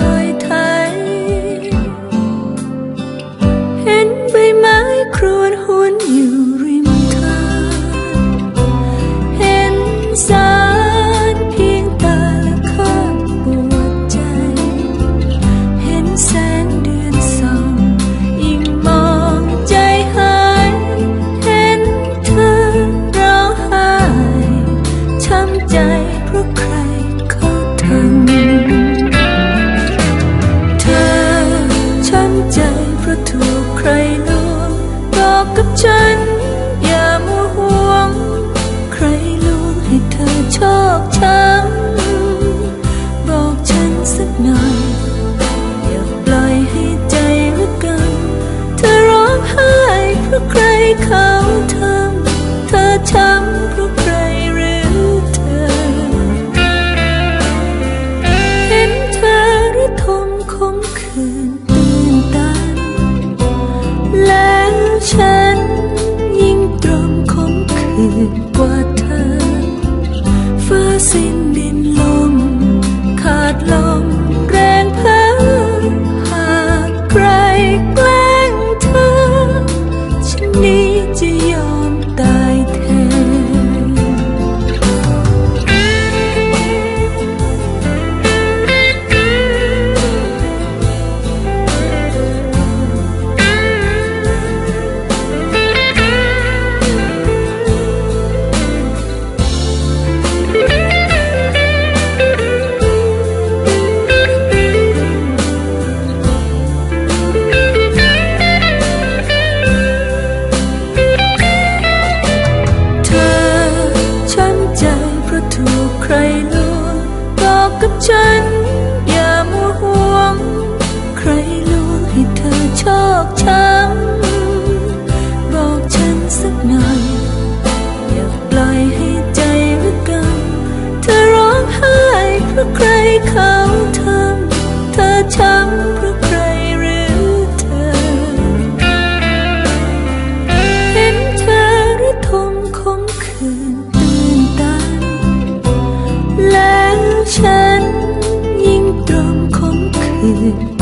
爱太 ฉัน อย่ามัวห่วง ใครลวงให้เธอโชคช้ำบอกฉันสักหน่อย อย่าปล่อยให้ใจระกนเธอร้องไห้เพราะใครเขา สักหน่อย อยากปล่อยให้ใจรักกันเธอร้องไห้เพราะใครเขาทำเธอช้ำเพราะใครหรือเธอ เห็นเธอระทมคมคืนตื่นตันแล้วฉันยิ่งตรมคมคืน